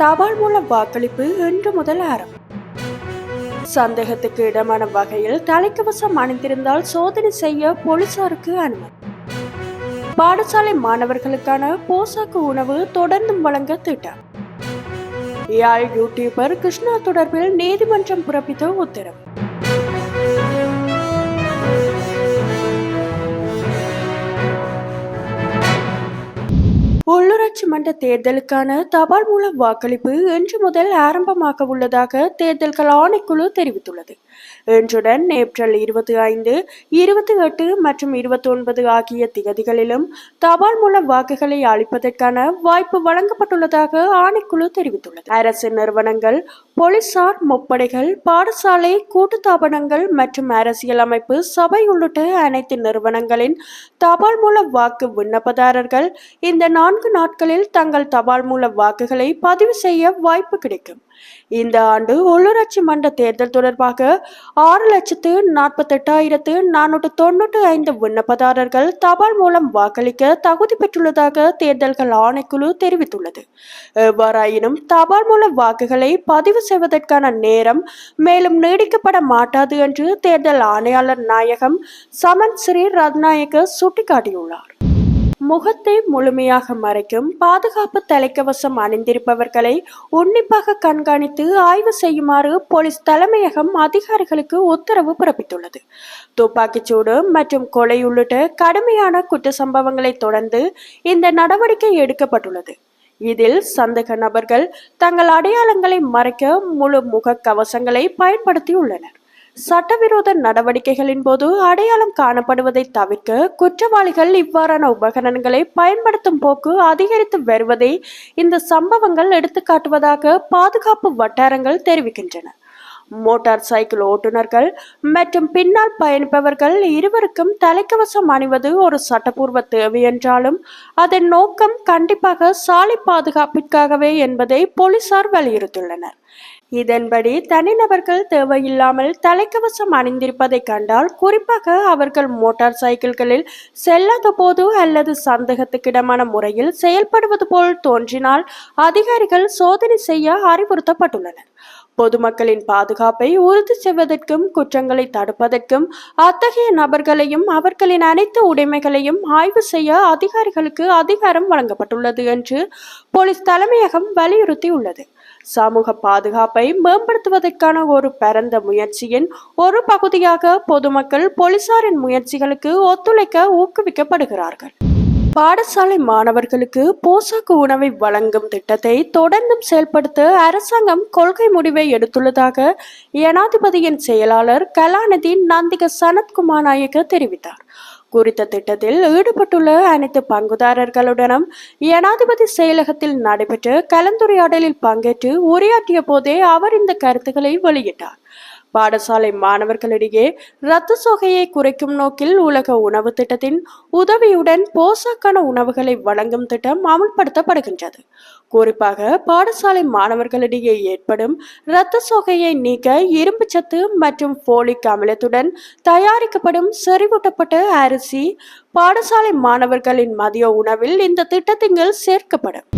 தபால் மூலம் வாக்களிப்பு இன்று முதல் ஆரம்பம் சந்தேகத்துக்கு இடமான வகையில் தலைக்கவசம் அணிந்திருந்தால் சோதனை செய்ய போலீசாருக்கு அனுமதி. பாடசாலை மாணவர்களுக்கான போசாக்கு உணவு தொடர்ந்தும் வழங்க திட்டம். யாழ் யூடியூபர் கிருஷ்ணா தொடர்பில் நீதிமன்றம் பிறப்பித்த உத்தரவு. உள்ளூராட்சி மன்ற தேர்தலுக்கான தபால் மூலம் வாக்களிப்பு இன்று முதல் ஆரம்பமாக உள்ளதாக தேர்தல்கள் ஆணைக்குழு தெரிவித்துள்ளது. இன்றுடன் ஏப்ரல் இருபத்தி ஐந்து இருபத்தி எட்டு மற்றும் இருபத்தி ஒன்பது ஆகிய திகதிகளிலும் தபால் மூலம் வாக்குகளை அளிப்பதற்கான வாய்ப்பு வழங்கப்பட்டுள்ளதாக ஆணைக்குழு தெரிவித்துள்ளது. அரசு நிறுவனங்கள் போலீசார் முப்படைகள் பாடசாலை கூட்டுத்தாபனங்கள் மற்றும் அரசியல் அமைப்பு சபை உள்ளிட்ட அனைத்து நிறுவனங்களின் தபால் மூல வாக்கு விண்ணப்பதாரர்கள் இந்த நான்கு நாட்களில் தங்கள் தபால் மூல வாக்குகளை பதிவு செய்ய வாய்ப்பு கிடைக்கும். இந்த ஆண்டு உள்ளூராட்சி மன்ற தேர்தல் தொடர்பாக ஆறு லட்சத்து நாற்பத்தெட்டாயிரத்து நானூற்று தொண்ணூற்று ஐந்து விண்ணப்பதாரர்கள் தபால் மூலம் வாக்களிக்க தகுதி பெற்றுள்ளதாக தேர்தல்கள் ஆணைக்குழு தெரிவித்துள்ளது. எவ்வாறாயினும் தபால் மூல வாக்குகளை பதிவு செய்வதற்கான நேரம் மேலும் நீடிக்கப்பட மாட்டாது என்று தேர்தல் ஆணையாளர் நாயகம் சமன் ஸ்ரீ ரத்நாயக்க சுட்டிக்காட்டியுள்ளார். முகத்தை முழுமையாக மறைக்கும் பாதுகாப்பு தலைக்கவசம் அணிந்திருப்பவர்களை உன்னிப்பாக கண்காணித்து ஆய்வு செய்யுமாறு போலீஸ் தலைமையகம் அதிகாரிகளுக்கு உத்தரவு பிறப்பித்துள்ளது. துப்பாக்கிச்சூடு மற்றும் கொலை உள்ளிட்ட கடுமையான குற்ற சம்பவங்களை தொடர்ந்து இந்த நடவடிக்கை எடுக்கப்பட்டுள்ளது. இதில் சந்தேக நபர்கள் தங்கள் அடையாளங்களை மறைக்க முழு முக கவசங்களை பயன்படுத்தியுள்ளனர். சட்டவிரோத நடவடிக்கைகளின் போது அடையாளம் காணப்படுவதை தவிர்க்க குற்றவாளிகள் இவ்வாறான உபகரணங்களை பயன்படுத்தும் போக்கு அதிகரித்து வருவதை இந்த சம்பவங்கள் எடுத்துக்காட்டுவதாக பாதுகாப்பு வட்டாரங்கள் தெரிவிக்கின்றன. மோட்டார் சைக்கிள் ஓட்டுநர்கள் மற்றும் பின்னால் பயணிப்பவர்கள் இருவருக்கும் தலைக்கவசம் அணிவது ஒரு சட்டப்பூர்வ தேவை என்றாலும் அதன் நோக்கம் கண்டிப்பாக சாலை பாதுகாப்பிற்காகவே என்பதை போலீசார் வலியுறுத்தியுள்ளனர். இதன்படி தனிநபர்கள் தேவையில்லாமல் தலைக்கவசம் அணிந்திருப்பதை கண்டால் குறிப்பாக அவர்கள் மோட்டார் சைக்கிள்களில் செல்லாத போது அல்லது சந்தேகத்துக்கிடமான முறையில் செயல்படுவது போல் தோன்றினால் அதிகாரிகள் சோதனை செய்ய அறிவுறுத்தப்பட்டுள்ளனர். பொதுமக்களின் பாதுகாப்பை உறுதி செய்வதற்கும் குற்றங்களை தடுப்பதற்கும் அத்தகைய நபர்களையும் அவர்களின் அனைத்து உடைமைகளையும் ஆய்வு செய்ய அதிகாரிகளுக்கு அதிகாரம் வழங்கப்பட்டுள்ளது என்று போலீஸ் தலைமையகம் வலியுறுத்தியுள்ளது. சமூக பாதுகாப்பை மேம்படுத்துவதற்கான ஒரு பரந்த முயற்சியின் ஒரு பகுதியாக பொதுமக்கள் போலீசாரின் முயற்சிகளுக்கு ஒத்துழைக்க ஊக்குவிக்கப்படுகிறார்கள். பாடசாலை மாணவர்களுக்கு போசாக்கு உணவை வழங்கும் திட்டத்தை தொடர்ந்தும் செயல்படுத்த அரசாங்கம் கொள்கை முடிவை எடுத்துள்ளதாக ஜனாதிபதியின் செயலாளர் கலாநிதி நந்திக சனத்குமார் நாயக்க தெரிவித்தார். குறித்த திட்டத்தில் ஈடுபட்டுள்ள அனைத்து பங்குதாரர்களுடனும் ஜனாதிபதி செயலகத்தில் நடைபெற்ற கலந்துரையாடலில் பங்கேற்று உரையாற்றிய போதே அவர் இந்த கருத்துக்களை வெளியிட்டார். பாடசாலை மாணவர்களிடையே இரத்த சோகையை குறைக்கும் நோக்கில் உலக உணவு திட்டத்தின் உதவியுடன் போசாக்கான உணவுகளை வழங்கும் திட்டம் அமுல்படுத்தப்படுகின்றது. குறிப்பாக பாடசாலை மாணவர்களிடையே ஏற்படும் இரத்த சோகையை நீக்க இரும்பு சத்து மற்றும் போலிக் அமிலத்துடன் தயாரிக்கப்படும் செறிவூட்டப்பட்ட அரிசி பாடசாலை மாணவர்களின் மதிய உணவில் இந்த திட்டத்தின் சேர்க்கப்படும்.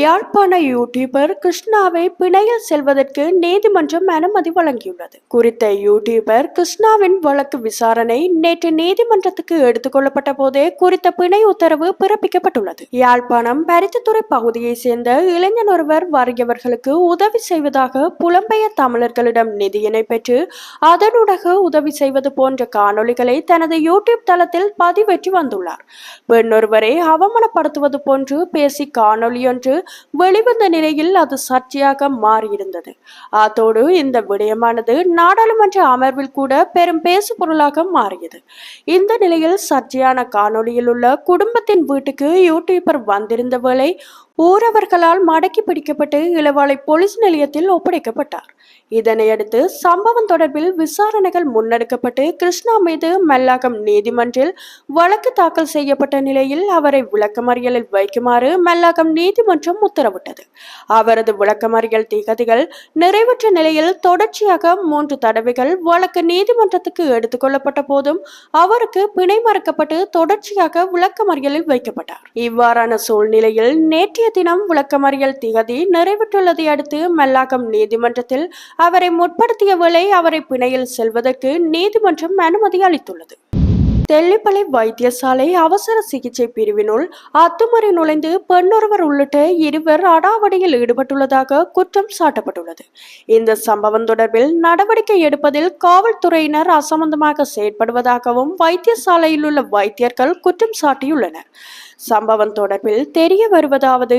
யாழ்ப்பாண யூடியூபர் கிருஷ்ணாவை பிணையில் செல்வதற்கு நீதிமன்றம் அனுமதி வழங்கியுள்ளது. குறித்த யூடியூபர் கிருஷ்ணாவின் வழக்கு விசாரணை நேற்று நீதிமன்றத்துக்கு எடுத்துக்கொள்ளப்பட்ட போதே குறித்த பிணை உத்தரவு பிறப்பிக்கப்பட்டுள்ளது. யாழ்ப்பாணம் பருத்தித்துறை பகுதியை சேர்ந்த இளைஞர் ஒருவர் வறியவர்களுக்கு உதவி செய்வதாக புலம்பெயர் தமிழர்களிடம் நிதியினை பெற்று அதனூடாக உதவி செய்வது போன்ற காணொளிகளை தனது யூடியூப் தளத்தில் பதிவேற்றி வந்துள்ளார். பெண்ணொருவரை அவமானப்படுத்துவது போன்று பேசி காணொளியொன்று வெளிவந்த நிலையில் அது சர்ச்சையாக மாறியிருந்தது. அத்தோடு இந்த விடயமானது நாடாளுமன்ற அமர்வில் கூட பெரும் பேசு பொருளாக மாறியது. இந்த நிலையில் சர்ச்சையான காணொளியில் உள்ள குடும்பத்தின் வீட்டுக்கு யூடியூபர் வந்திருந்த வேளை ஊரவர்களால் மடக்கி பிடிக்கப்பட்டு இளவாலை போலீஸ் நிலையத்தில் ஒப்படைக்கப்பட்டார். இதனையடுத்து சம்பவம் தொடர்பில் விசாரணைகள் முன்னெடுக்கப்பட்டு கிருஷ்ணா மீது மல்லாகம் நீதிமன்றில் வழக்கு தாக்கல் செய்யப்பட்ட நிலையில் அவரை விளக்கமறியலில் வைக்குமாறு மல்லாகம் நீதிமன்றம் உத்தரவிட்டது. அவரது விளக்கமறியல் திகதிகள் நிறைவேற்ற நிலையில் தொடர்ச்சியாக மூன்று தடவைகள் வழக்கு நீதிமன்றத்துக்கு எடுத்துக்கொள்ளப்பட்ட போதும் அவருக்கு பிணை மறுக்கப்பட்டு தொடர்ச்சியாக விளக்கமறியலில் வைக்கப்பட்டார். இவ்வாறான சூழ்நிலையில் நேற்று நேற்றைய தினம் விளக்கமறியல் திகதி நிறைவேற்றுள்ளதை அடுத்து மல்லாகம் நீதிமன்றத்தில் அவரை முற்படுத்திய வேளை அவரை பிணையில் செல்வதற்கு நீதிமன்றம் அனுமதி அளித்துள்ளது. தெல்லிப்பளை வைத்தியசாலை அவசர சிகிச்சை பிரிவினுள் அத்துமுறை நுழைந்து பெண்ணொருவர் உள்ளிட்ட இருவர் அடாவடியில் ஈடுபட்டுள்ளதாக குற்றம் சாட்டப்பட்டுள்ளது. இந்த சம்பவம் தொடர்பில் நடவடிக்கை எடுப்பதில் காவல்துறையினர் அசம்பந்தமாக செயற்படுவதாகவும் வைத்தியசாலையில் உள்ள வைத்தியர்கள் குற்றம் சாட்டியுள்ளனர். சம்பவம் தொடர்பில் தெரிய வருவதாவது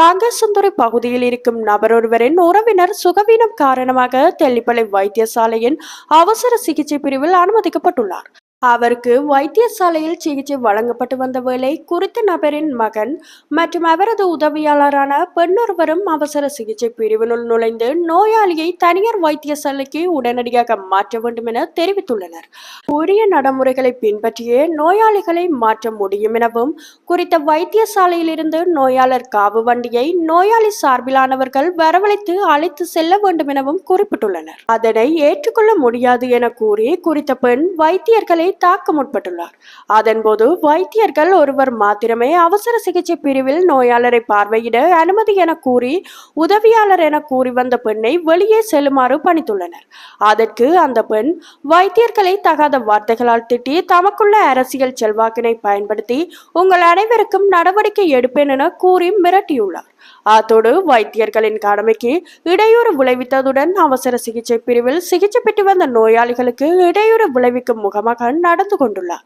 காங்கேசந்துறை பகுதியில் இருக்கும் நபரொருவரின் உறவினர் சுகவீனம் காரணமாக தெல்லிப்பளை வைத்தியசாலையின் அவசர சிகிச்சை பிரிவில் அனுமதிக்கப்பட்டுள்ளார். அவருக்கு வைத்தியசாலையில் சிகிச்சை வழங்கப்பட்டு வந்த வேளை குறித்த நபரின் மகன் மற்றும் அவரது உதவியாளரான பெண்ணொருவரும் அவசர சிகிச்சை பிரிவினுள் நுழைந்து நோயாளியை தனியார் வைத்தியசாலைக்கு உடனடியாக மாற்ற வேண்டும் என தெரிவித்துள்ளனர். உரிய நடைமுறைகளை பின்பற்றியே நோயாளிகளை மாற்ற முடியும் எனவும் குறித்த வைத்தியசாலையிலிருந்து நோயாளர் காவு வண்டியை நோயாளி சார்பிலானவர்கள் வரவழைத்து அழைத்து செல்ல வேண்டும் எனவும் குறிப்பிட்டுள்ளனர். அதனை ஏற்றுக்கொள்ள முடியாது என கூறி குறித்த பெண் வைத்தியர்களை தாக்க முற்பட்டுள்ளார் அதன்போது வைத்தியர்கள் ஒருவர் மாத்திரமே அவசர சிகிச்சை பிரிவில் நோயாளரை பார்வையிட அனுமதி என கூறி உதவியாளர் என கூறி வந்த பெண்ணை வெளியே செல்லுமாறு பணித்துள்ளனர். அதற்கு அந்த பெண் வைத்தியர்களை தகாத வார்த்தைகளால் திட்டி தமக்குள்ள அரசியல் செல்வாக்கினை பயன்படுத்தி உங்கள் அனைவருக்கும் நடவடிக்கை எடுப்பேன் என கூறி மிரட்டியுள்ளார். அத்தோடு வைத்தியர்களின் கடமைக்கு இடையூறு விளைவித்ததுடன் அவசர சிகிச்சை பிரிவில் சிகிச்சை பெற்று வந்த நோயாளிகளுக்கு இடையூறு விளைவிக்கும் முகமாக நடந்து கொண்டுள்ளார்.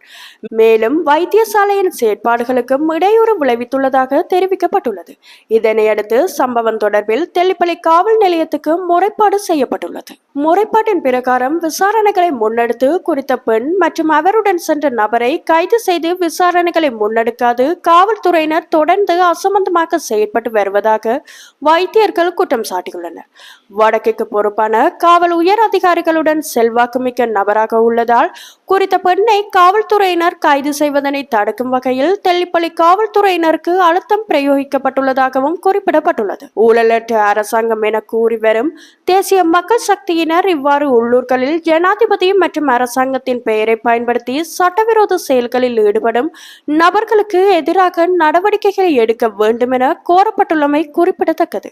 மேலும் வைத்தியசாலையின் செயற்பாடுகளுக்கும் இடையூறு விளைவித்துள்ளதாக தெரிவிக்கப்பட்டுள்ளது. இதனையடுத்து சம்பவம் தொடர்பில் தெல்லிப்பள்ளி காவல் நிலையத்துக்கு முறைப்பாடு செய்யப்பட்டுள்ளது. முறைப்பாட்டின் பிரகாரம் விசாரணைகளை முன்னெடுத்து குறித்த பெண் மற்றும் அவருடன் சென்ற நபரை கைது செய்து விசாரணைகளை முன்னெடுக்காது காவல்துறையினர் தொடர்ந்து அசம்பந்தமாக செயற்பட்டு வருவதாக வைத்தியர்கள் குற்றம் சாட்டியுள்ளனர். வடக்குக்கு பொறுப்பான காவல் உயர் அதிகாரிகளுடன் செல்வாக்குமிக்க நபராக உள்ளதால் குறித்த பெண்ணை காவல்துறையினர் கைது செய்வதனை தடுக்கும் வகையில் தெல்லிப்பள்ளி காவல்துறையினருக்கு அழுத்தம் பிரயோகிக்கப்பட்டுள்ளதாகவும் குறிப்பிடப்பட்டுள்ளது. ஊழலற்ற அரசாங்கம் என கூறி வரும் தேசிய மக்கள் சக்தியினர் இவ்வாறு உள்ளூர்களில் ஜனாதிபதி மற்றும் அரசாங்கத்தின் பெயரை பயன்படுத்தி சட்டவிரோத செயல்களில் ஈடுபடும் நபர்களுக்கு எதிராக நடவடிக்கைகளை எடுக்க வேண்டும் என கோரப்பட்டுள்ளமை குறிப்பிடத்தக்கது.